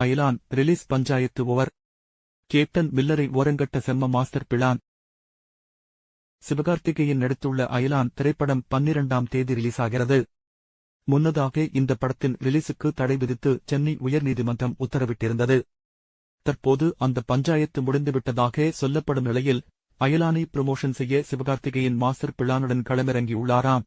Ayalaan release panchayat over. Captain மில்லரை ஓரங்கட்ட செம்ம master plan. Sivakarthikeyan நடித்துள்ள அயலான் திரைப்படம் பன்னிரண்டாம் தேதி ரிலீஸ் ஆகிறது முன்னதாக இந்த படத்தின் ரிலீஸுக்கு தடை விதித்து சென்னை உயர்நீதிமன்றம் உத்தரவிட்டிருந்தது. தற்போது அந்த பஞ்சாயத்து முடிந்துவிட்டதாக சொல்லப்படும் நிலையில் அயலானை ப்ரமோஷன் செய்ய சிவகார்த்திகேயன் மாஸ்டர் பிளானுடன் களமிறங்கியுள்ளாராம்.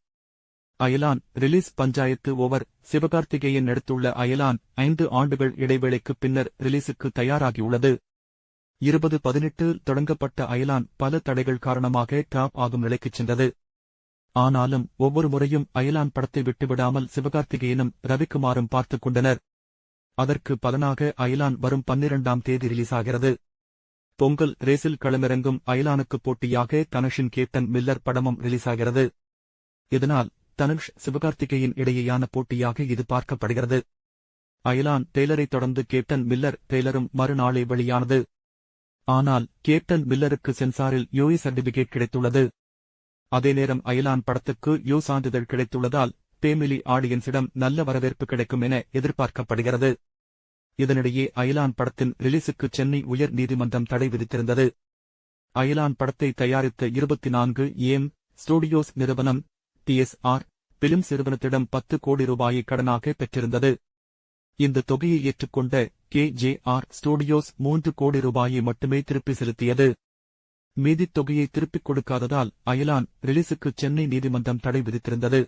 அயலான் ரிலீஸ் பஞ்சாயத்து ஓவர் சிவகார்த்திகேயன் நடித்துள்ள அயலான் ஐந்து ஆண்டுகள் இடைவேளைக்கு பின்னர் ரிலீஸுக்கு தயாராகியுள்ளது. இருபது பதினெட்டில் தொடங்கப்பட்ட அயலான் பல தடைகள் காரணமாக டாப் ஆகும் நிலைக்குச் சென்றது. ஆனாலும் ஒவ்வொரு முறையும் அயலான் படத்தை விட்டுவிடாமல் சிவகார்த்திகேயனும் ரவிக்குமாரும் பார்த்துக் கொண்டனர். அதற்கு பலனாக அயலான் வரும் பன்னிரண்டாம் தேதி ரிலீஸ் ஆகிறது பொங்கல் ரேசில் களமிறங்கும் அயலானுக்கு போட்டியாக தனுஷின் கேப்டன் மில்லர் படமும் ரிலீஸ் ஆகிறது இதனால் தனுஷ் சிவகார்த்திகேயன் இடையேயான போட்டியாக இது பார்க்கப்படுகிறது. அயலான் டெய்லரை தொடர்ந்து கேப்டன் மில்லர் டெய்லரும் மறுநாளே வெளியானது. ஆனால் கேப்டன் மில்லருக்கு சென்சாரில் யூஏ சர்டிபிகேட் கிடைத்துள்ளது. அதே நேரம் அயலான் படத்துக்கு யூ சான்றிதழ் கிடைத்துள்ளதால் பேமிலி ஆடியன்ஸிடம் நல்ல வரவேற்பு கிடைக்கும் என எதிர்பார்க்கப்படுகிறது. இதனிடையே அயலான் படத்தின் ரிலீஸுக்கு சென்னை உயர் நீதிமன்றம் தடை விதித்திருந்தது. அயலான் படத்தை தயாரித்த இருபத்தி நான்கு ஏம் ஸ்டுடியோஸ் நிறுவனம் டிஎஸ்ஆர் பிலிம்ஸ் நிறுவனத்திடம் பத்து கோடி ரூபாயை கடனாக பெற்றிருந்தது. இந்த தொகையை ஏற்றுக்கொண்ட கே. ஜே. ஆர். ஸ்டுடியோஸ் மூன்று கோடி ரூபாயை மட்டுமே திருப்பி செலுத்தியது. மீதித் தொகையை திருப்பிக் கொடுக்காததால் அயலான் ரிலீஸுக்கு சென்னை நீதிமன்றம் தடை விதித்திருந்தது.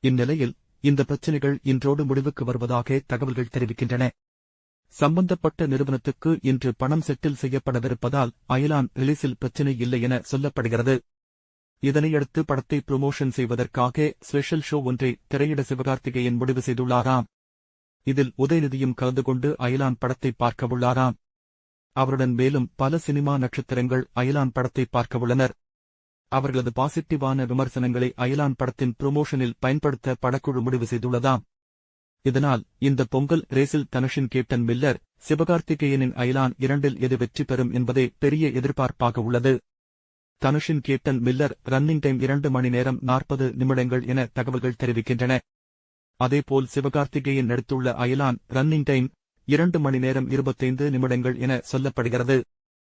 இந்நிலையில் இந்த பிரச்சினைகள் இன்றோடு முடிவுக்கு வருவதாக தகவல்கள் தெரிவிக்கின்றன. சம்பந்தப்பட்ட நிறுவனத்துக்கு இன்று பணம் செட்டில் செய்யப்படவிருப்பதால் அயலான் ரிலீஸில் பிரச்சினை இல்லை என சொல்லப்படுகிறது. இதனையடுத்து படத்தை ப்ரமோஷன் செய்வதற்காக ஸ்பெஷல் ஷோ ஒன்றை திரையிட சிவகார்த்திகேயன் முடிவு செய்துள்ளாராம். இதில் உதயநிதியும் கலந்து கொண்டு அயலான் படத்தை பார்க்கவுள்ளாராம் அவருடன் மேலும் பல சினிமா நட்சத்திரங்கள் அயலான் படத்தை பார்க்கவுள்ளனர் அவர்களது பாசிட்டிவான விமர்சனங்களை அயலான் படத்தின் ப்ரமோஷனில் பயன்படுத்த படக்குழு முடிவு செய்துள்ளதாம். இதனால் இந்த பொங்கல் ரேசில் தனுஷின் கேப்டன் மில்லர் சிவகார்த்திகேயனின் அயலான் இரண்டில் எது வெற்றி பெறும் என்பதே பெரிய எதிர்பார்ப்பாக உள்ளது. தனுஷின் கேப்டன் மில்லர் ரன்னிங் டைம் இரண்டு மணி நேரம் நாற்பது நிமிடங்கள் என தகவல்கள் தெரிவிக்கின்றன. அதேபோல் சிவகார்த்திகேயன் நடித்துள்ள அயலான் ரன்னிங் டைம் இரண்டு மணி நேரம் இருபத்தைந்து நிமிடங்கள் என சொல்லப்படுகிறது.